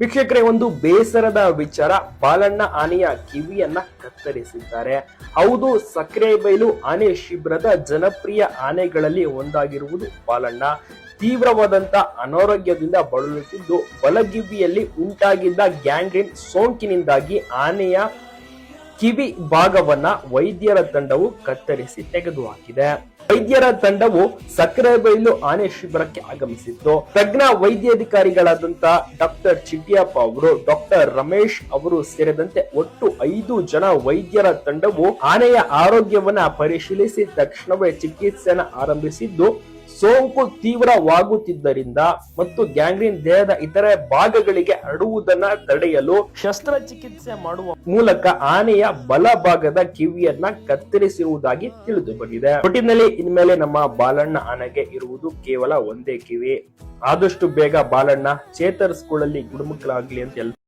ವೀಕ್ಷಕರೇ, ಒಂದು ಬೇಸರದ ವಿಚಾರ. ಬಾಲಣ್ಣ ಆನೆಯ ಕಿವಿಯನ್ನ ಕತ್ತರಿಸಿದ್ದಾರೆ. ಹೌದು, ಸಕ್ಕರೆ ಬೈಲು ಆನೆ ಶಿಬಿರದ ಜನಪ್ರಿಯ ಆನೆಗಳಲ್ಲಿ ಒಂದಾಗಿರುವುದು ಬಾಲಣ್ಣ. ತೀವ್ರವಾದಂತ ಅನಾರೋಗ್ಯದಿಂದ ಬಳಲುತ್ತಿದ್ದು ಬಲಗಿವಿಯಲ್ಲಿ ಉಂಟಾಗಿದ್ದ ಗ್ಯಾಂಗ್ರೀನ್ ಸೋಂಕಿನಿಂದಾಗಿ ಆನೆಯ ಕಿವಿ ಭಾಗವನ್ನ ವೈದ್ಯರ ತಂಡವು ಕತ್ತರಿಸಿ ತೆಗೆದುಹಾಕಿದೆ. ವೈದ್ಯರ ತಂಡವು ಸಕ್ಕರೆಬೈಲು ಆನೆ ಶಿಬಿರಕ್ಕೆ ಆಗಮಿಸಿತ್ತು. ತಜ್ಞ ವೈದ್ಯಾಧಿಕಾರಿಗಳಾದಂತಹ ಡಾಕ್ಟರ್ ಚಿಟ್ಟಿಯಪ್ಪ ಅವರು, ಡಾಕ್ಟರ್ ರಮೇಶ್ ಅವರು ಸೇರಿದಂತೆ ಒಟ್ಟು ಐದು ಜನ ವೈದ್ಯರ ತಂಡವು ಆನೆಯ ಆರೋಗ್ಯವನ್ನ ಪರಿಶೀಲಿಸಿ ತಕ್ಷಣವೇ ಚಿಕಿತ್ಸೆಯನ್ನು ಆರಂಭಿಸಿದ್ದು ಸೋಂಕು ತೀವ್ರವಾಗುತ್ತಿದ್ದರಿಂದ ಮತ್ತು ಗ್ಯಾಂಗ್ರೀನ್ ದೇಹದ ಇತರೆ ಭಾಗಗಳಿಗೆ ಹರಡುವುದನ್ನ ತಡೆಯಲು ಶಸ್ತ್ರಚಿಕಿತ್ಸೆ ಮಾಡುವ ಮೂಲಕ ಆನೆಯ ಬಲ ಭಾಗದ ಕಿವಿಯನ್ನ ಕತ್ತರಿಸಿರುವುದಾಗಿ ತಿಳಿದು ಬಂದಿದೆ ಒಟ್ಟಿನಲ್ಲಿ ಇನ್ಮೇಲೆ ನಮ್ಮ ಬಾಲಣ್ಣ ಆನೆಗೆ ಇರುವುದು ಕೇವಲ ಒಂದೇ ಕಿವಿ. ಆದಷ್ಟು ಬೇಗ ಬಾಲಣ್ಣ ಚೇತರಿಸಿಕೊಳ್ಳಲಿ ಗುಣಮುಖರಾಗ್ಲಿ ಅಂತ ಎಲ್ಲ